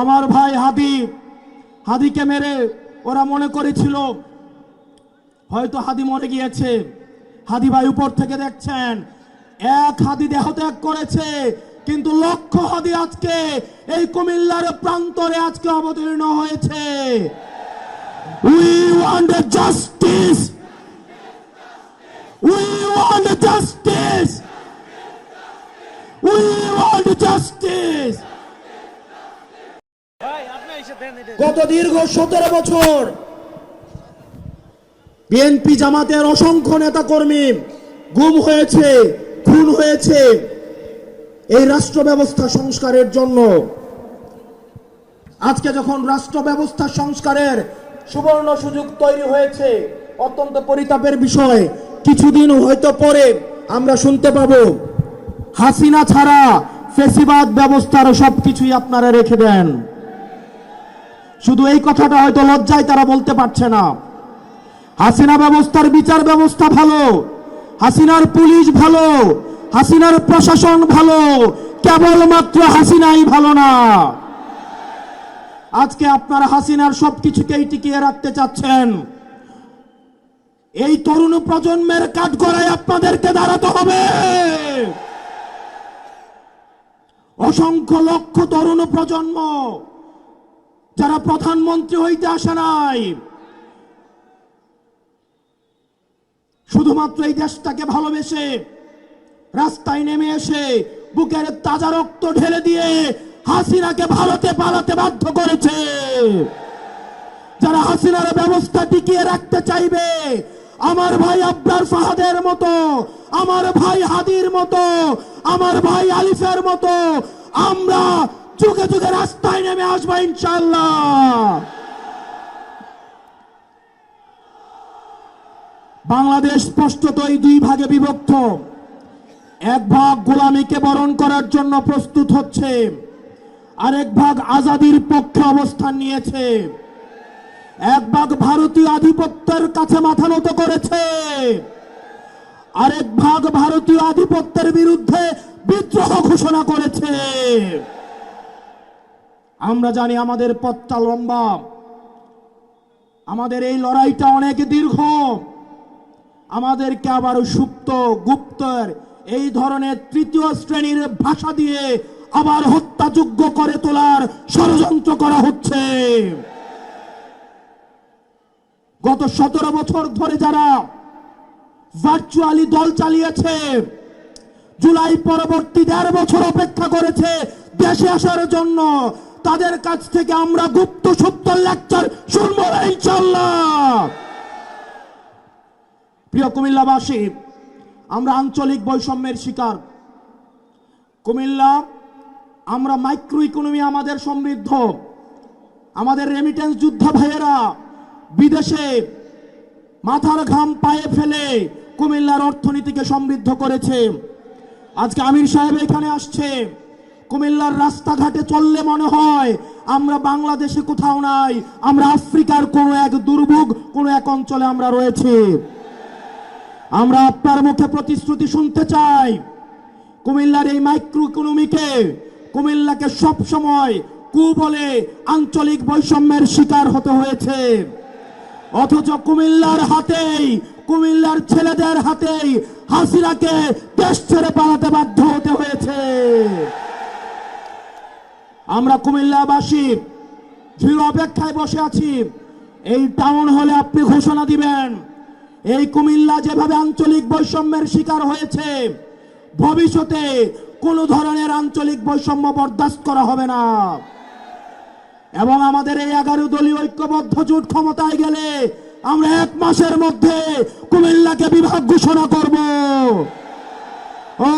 আমার ভাই হাদি, হাদিকে মেরে ওরা মনে করেছিল, হয়তো হাদি মরে গিয়েছে। হাদি ভাই উপর থেকে দেখছেন, এক হাদি দেহ ত্যাগ করেছে, কিন্তু লক্ষ হাদি আজকে এই কুমিল্লার প্রান্তরে আজকে অবতীর্ণ হয়েছে। We want justice we want justice we want justice গত দীর্ঘ সতেরো বছর বিএনপি জামাতের অসংখ্য নেতা কর্মী গুম হয়েছে, খুন হয়েছে এই রাষ্ট্র ব্যবস্থা সংস্কারের জন্য। আজকে যখন রাষ্ট্র ব্যবস্থা সংস্কারের সুবর্ণ সুযোগ তৈরি হয়েছে, অত্যন্ত পরিতাপের বিষয়, কিছুদিন হয়তো পরে আমরা শুনতে পাব, হাসিনা ছাড়া ফেসিবাদ ব্যবস্থার সবকিছুই আপনারা রেখে দেন। শুধু এই কথাটা হয়তো লজ্জায় তারা বলতে পারছে না। হাসিনা ব্যবস্থার বিচার ব্যবস্থা ভালো, হাসিনার পুলিশ ভালো, হাসিনার প্রশাসন ভালো, কেবলমাত্র হাসিনাই ভালো না। আজকে আপনারা হাসিনার সবকিছুকেই টিকিয়ে রাখতে চাচ্ছেন। এই তরুণ প্রজন্মের কাঠগড়ায় আপনাদেরকে দাঁড়াতে হবে। অসংখ্য লক্ষ তরুণ প্রজন্ম যারা প্রধানমন্ত্রী হইতে আসে নাই, শুধুমাত্র এই দেশটাকে ভালোবেসে রাস্তায় নেমে এসে বুকের তাজা রক্ত ঢেলে দিয়ে হাসিনাকে ভারতে পালাতে বাধ্য করেছে। যারা হাসিনার ব্যবস্থা টিকিয়ে রাখতে চাইবে, আমার ভাই আব্দার ফাহাদের মতো, আমার ভাই হাদির মতো, আমার ভাই আলিফের মতো, আমরা যুগে যুগে রাস্তায় নেমে আসব ইনশাল্লাহ বাংলাদেশ স্পষ্টতই দুই ভাগে বিভক্ত। এক ভাগ গোলামীকে বরণ করার জন্য প্রস্তুত হচ্ছে, আরেক ভাগ আজাদির পক্ষে অবস্থান নিয়েছে। এক ভাগ ভারতীয় আধিপত্যের কাছে মাথা নত করেছে, আরেক ভাগ ভারতীয় আধিপত্যের বিরুদ্ধে বিদ্রোহ ঘোষণা করেছে। আমরা জানি আমাদের পথটা লম্বা। আমাদের এই লড়াইটা অনেক দীর্ঘ। আমাদেরকে আবার সুপ্ত, গুপ্তর, এই ধরনের তৃতীয় শ্রেণির ভাষা দিয়ে আবার হত্যাযোগ্য করে তোলার ষড়যন্ত্র করা হচ্ছে। গত সতেরো বছর ধরে যারা ভার্চুয়ালি দল চালিয়েছে, জুলাই পরবর্তী দেড় বছর অপেক্ষা করেছে দেশে আসার জন্য তাদের কাছ থেকে আমরা গুপ্ত সত্য লেকচার শুনব ইনশাল্লাহ প্রিয় কুমিল্লাবাসী, আমরা আঞ্চলিক বৈষম্যের শিকার। কুমিল্লা, আমরা মাইক্রো ইকোনমি আমাদের সমৃদ্ধ। আমাদের রেমিটেন্স যোদ্ধা ভাইয়েরা, বিদেশে মাথার ঘাম পায়ে ফেলে কুমিল্লার অর্থনীতিকে সমৃদ্ধ করেছে। আজকে আমির সাহেব এখানে আসছে। কুমিল্লার রাস্তাঘাটে চললে মনে হয় আমরা বাংলাদেশে কোথাও নাই, আমরা আফ্রিকার কোনো এক দুর্ভোগ, কোনো এক অঞ্চলে আমরা রয়েছি। আমরা আপনার মুখে প্রতিশ্রুতি শুনতে চাই। কুমিল্লার এই মাইক্রো ইকোনমিকে কুমিল্লাকে সব সময় কু বলে আঞ্চলিক বৈষম্যের শিকার হতে হয়েছে। অথচ কুমিল্লার হাতেই, কুমিল্লার ছেলেদের হাতেই হাসিরাকে দেশ ছেড়ে পালাতে বাধ্য হতে হয়েছে। আমরা কুমিল্লাবাসী দৃঢ় অপেক্ষায় বসে আছি। এই টাউন হলে আপনি ঘোষণা দিবেন, এই কুমিল্লা যেভাবে আঞ্চলিক বৈষম্যের শিকার হয়েছে, ভবিষ্যতে কোনো ধরনের আঞ্চলিক বৈষম্য বরদাস্ত করা হবে না। এবং আমাদের এই এগারো দলীয় ঐক্যবদ্ধ জোট ক্ষমতায় গেলে আমরা এক মাসের মধ্যে কুমিল্লাকে বিভাগ ঘোষণা করব। ও